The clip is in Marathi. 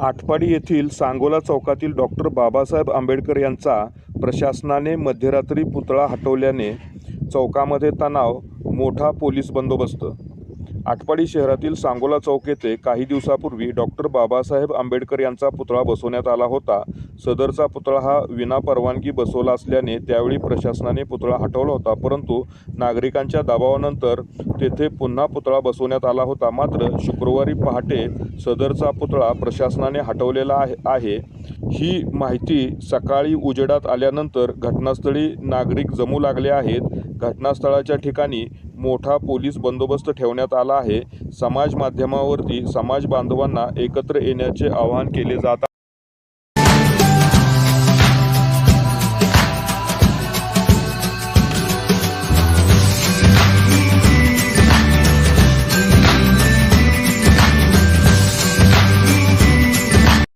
आटपाडी येथील सांगोला चौकातील डॉक्टर बाबासाहेब आंबेडकर यांचा प्रशासनाने मध्यरात्री पुतळा हटवल्याने चौकामध्ये तणाव मोठा पोलीस बंदोबस्त आटपाडी शहरातील सांगोला चौक येथे काही दिवसापूर्वी डॉक्टर बाबासाहेब आंबेडकर यांचा पुतळा बसवण्यात आला होता. सदरचा पुतळा हा विनापरवानगी बसवला असल्याने त्यावेळी प्रशासनाने पुतळा हटवला होता. परंतु नागरिकांच्या दबावानंतर तेथे पुन्हा पुतळा बसवण्यात आला होता. मात्र शुक्रवारी पहाटे सदरचा पुतळा प्रशासनाने हटवलेला आहे आहे. ही माहिती सकाळी उजेडात आल्यानंतर घटनास्थळी नागरिक जमू लागले आहेत. घटनास्थळाच्या ठिकाणी मोठा पोलीस बंदोबस्त ठेवण्यात आला आहे. समाज माध्यमावरती समाज बांधवांना एकत्र येण्याचे आवाहन केले जात